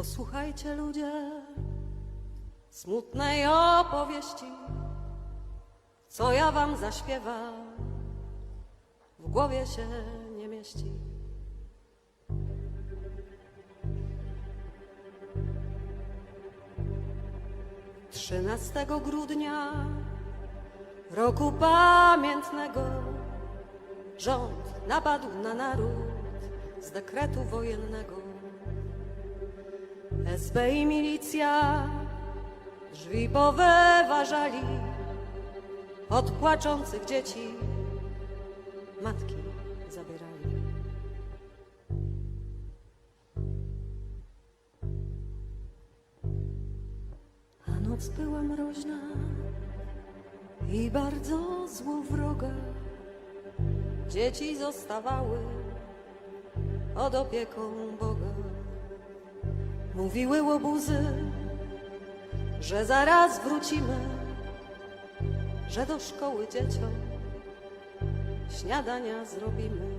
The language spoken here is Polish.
Posłuchajcie ludzie smutnej opowieści, co ja wam zaśpiewam, w głowie się nie mieści. Trzynastego grudnia roku pamiętnego rząd napadł na naród z dekretu wojennego. I milicja drzwi powyważali od płaczących dzieci matki zabierali. A noc była mroźna i bardzo złowroga. Dzieci zostawały pod opieką Boga. Mówiły łobuzy, że zaraz wrócimy, że do szkoły dzieciom śniadania zrobimy.